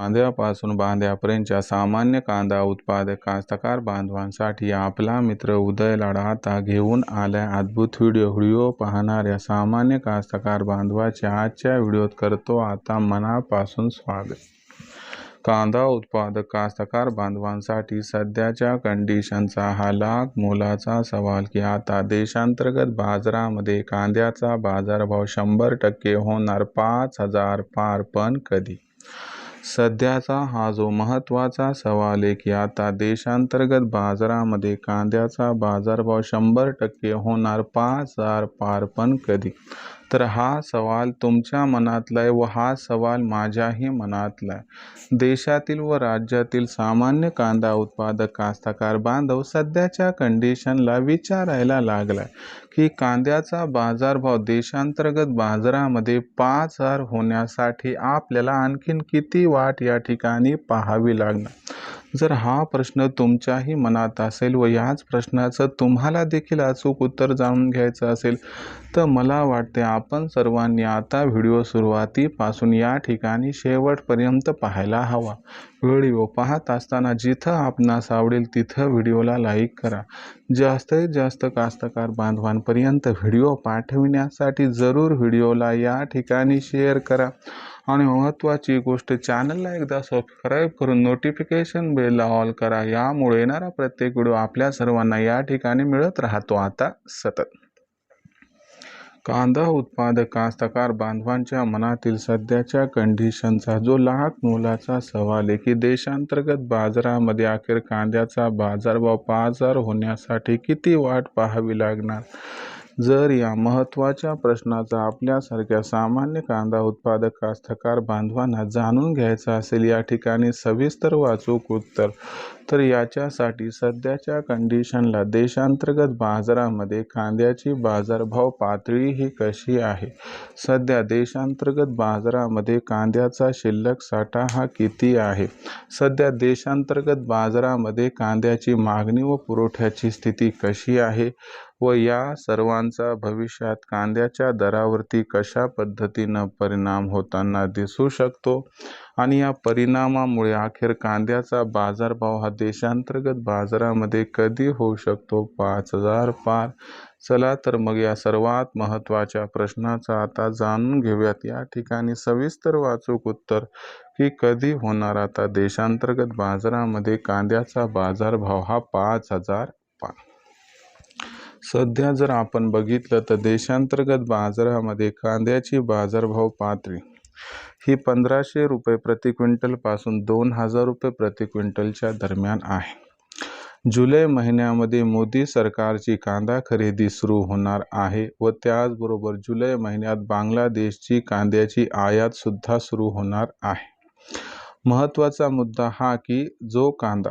कांद्यापासून बांध्यापर्यंतच्या सामान्य कांदा उत्पादक कास्तकार बांधवांसाठी आपला मित्र उदय लढाता आता घेऊन आलाय अद्भुत व्हिडिओ. व्हिडिओ पाहणाऱ्या सामान्य कास्तकार बांधवाच्या आजच्या व्हिडिओत करतो आता मनापासून स्वागत. कांदा उत्पादक कास्तकार बांधवांसाठी सध्याच्या कंडिशनचा हा लाख मोलाचा सवाल की आता देशांतर्गत बाजारामध्ये कांद्याचा बाजारभाव शंभर टक्के होणार पाच हजार पार पण कधी? सध्याचा हा जो महत्त्वाचा सवाल आहे की आता देशांतर्गत बाजारामध्ये कांद्याचा बाजारभाव शंभर टक्के होणार पाच हजार पार पण कधी? तर हा सवाल तुमच्या मनातला आहे व हा सवाल माझ्याही मनातला आहे देशातील व राज्यातील सामान्य कांदा उत्पादक कास्तकार बांधव सध्याच्या कंडिशनला विचारायला लागला की कांद्याचा बाजारभाव देशांतर्गत बाजारामध्ये पाच हजार होण्यासाठी आपल्याला आणखीन किती वाट या ठिकाणी पाहावी लागणार? जर हा प्रश्न तुमच्याही मनात असेल व याच प्रश्नाचं तुम्हाला देखील अचूक उत्तर जाणून घ्यायचं असेल तर मला वाटते आपण सर्वांनी आता व्हिडिओ सुरुवातीपासून या ठिकाणी शेवटपर्यंत पाहायला हवा. व्हिडिओ पाहत असताना जिथं आपणास आवडेल तिथं व्हिडिओला लाईक करा. जास्तीत जास्त कास्तकार बांधवांपर्यंत व्हिडिओ पाठविण्यासाठी जरूर व्हिडिओला या ठिकाणी शेअर करा. आणि महत्त्वाची गोष्ट चॅनलला एकदा सबस्क्राईब करून नोटिफिकेशन बेलला ऑल करा. यामुळे येणारा प्रत्येक व्हिडिओ आपल्या सर्वांना या ठिकाणी मिळत राहतो. आता सतत. कांदा उत्पादक कास्तकार बांधवांच्या मनातील सध्याच्या कंडिशनचा जो लहान मोलाचा सवाल आहे की देशांतर्गत बाजारामध्ये अखेर कांद्याचा बाजारभाव पाच हजार होण्यासाठी किती वाट पाहावी लागणार? जर या महत्त्वाच्या प्रश्नाचा आपल्यासारख्या सामान्य कांदा उत्पादक कास्तकार बांधवांना जाणून घ्यायचा असेल या ठिकाणी सविस्तर वाचूक उत्तर. तर याच्यासाठी सध्याच्या कंडिशनला देशांतर्गत बाजारामध्ये कांद्याची बाजारभाव पातळी ही कशी आहे? सध्या देशांतर्गत बाजारामध्ये कांद्याचा शिल्लक साठा हा किती आहे? सध्या देशांतर्गत बाजारामध्ये कांद्याची मागणी व पुरवठ्याची स्थिती कशी आहे? व या सर्वांचा भविष्यात कांद्याच्या दरावरती कशा पद्धतीनं परिणाम होताना दिसू शकतो? आणि या परिणामामुळे अखेर कांद्याचा बाजारभाव हा देशांतर्गत बाजारामध्ये कधी होऊ शकतो? पाच हजार पार. चला तर मग या सर्वात महत्त्वाच्या प्रश्नाचा आता जाणून घेऊयात. या ठिकाणी सविस्तर वाचूक उत्तर की कधी होणार आता देशांतर्गत बाजारामध्ये कांद्याचा बाजारभाव हा पाच हजार पार. सध्या जर आपण बघितलं तर देशांतर्गत बाजारामध्ये कांद्याची बाजारभाव पातळी ही पंधराशे रुपये प्रति क्विंटलपासून दोन हजार रुपये प्रति क्विंटलच्या दरम्यान आहे. जुलै महिन्यामध्ये मोदी सरकारची कांदा खरेदी सुरू होणार आहे व त्याचबरोबर जुलै महिन्यात बांगलादेशची कांद्याची आयातसुद्धा सुरू होणार आहे. महत्त्वाचा मुद्दा हा की जो कांदा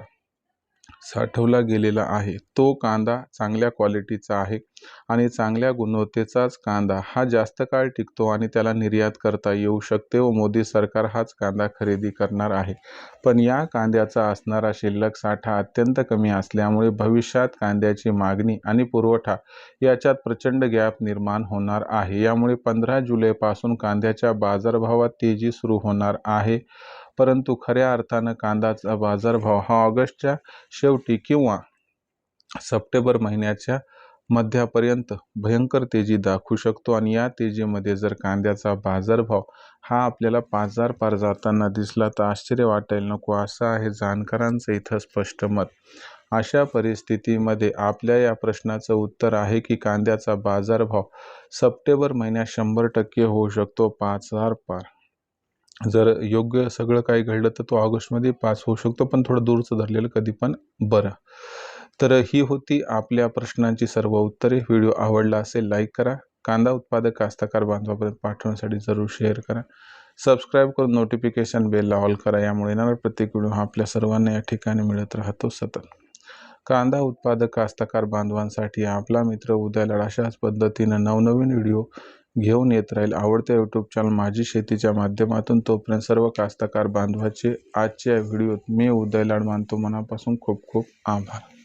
साठवला गेलेला आहे. तो कांदा चांगल्या क्वालिटीचा आहे आणि चांगल्या गुणवत्तेचाच कांदा. हा जास्त काळ टिकतो आणि त्याला निर्यात करता येऊ शकते व मोदी सरकार हाच कांदा खरेदी करणार आहे. पण या कांद्याचा असणारा शिल्लक साठा अत्यंत कमी असल्यामुळे भविष्यात कांद्याची मागणी आणि पुरवठा याच्यात प्रचंड गॅप निर्माण होणार आहे. यामुळे पंधरा जुलैपासून कांद्याच्या बाजारभावात तेजी सुरू होणार आहे. परंतु खऱ्या अर्थानं कांद्याचा बाजारभाव हा ऑगस्टच्या शेवटी किंवा सप्टेंबर महिन्याच्या मध्यापर्यंत भयंकर तेजी दाखवू शकतो. आणि या तेजीमध्ये जर कांद्याचा बाजारभाव हा आपल्याला पाच हजार पार जाताना दिसला तर आश्चर्य वाटायला नको. असं आहे जाणकारांचं इथं स्पष्ट मत. अशा परिस्थितीमध्ये आपल्या या प्रश्नाचं उत्तर आहे की कांद्याचा बाजारभाव सप्टेंबर महिन्यात शंभर टक्के होऊ शकतो पाच हजार पार. जर योग्य सगळं काही घडलं तर तो ऑगस्टमध्ये पास होऊ शकतो पण थोडं दूरचं धरलेलं कधी पण बरं. तर ही होती आपल्या प्रश्नांची सर्व उत्तरे. व्हिडिओ आवडला असेल लाईक करा. कांदा उत्पादक कास्तकार बांधवापर्यंत पाठवण्यासाठी जरूर शेअर करा. सबस्क्राईब करून नोटिफिकेशन बेलला ऑल करा. यामुळे येणारा प्रत्येक व्हिडिओ हा आपल्या सर्वांना या ठिकाणी मिळत राहतो सतत. कांदा उत्पादक कास्तकार बांधवांसाठी आपला मित्र उद्याला अशाच पद्धतीनं नवनवीन व्हिडिओ घेऊन येत राहील. आवडत्या यूट्यूब चॅनल माझी शेतीच्या माध्यमातून तोपर्यंत सर्व कास्तकार बांधवाचे आजच्या व्हिडिओत मी उदयलाड मानतो. मनापासून खूप खूप आभार.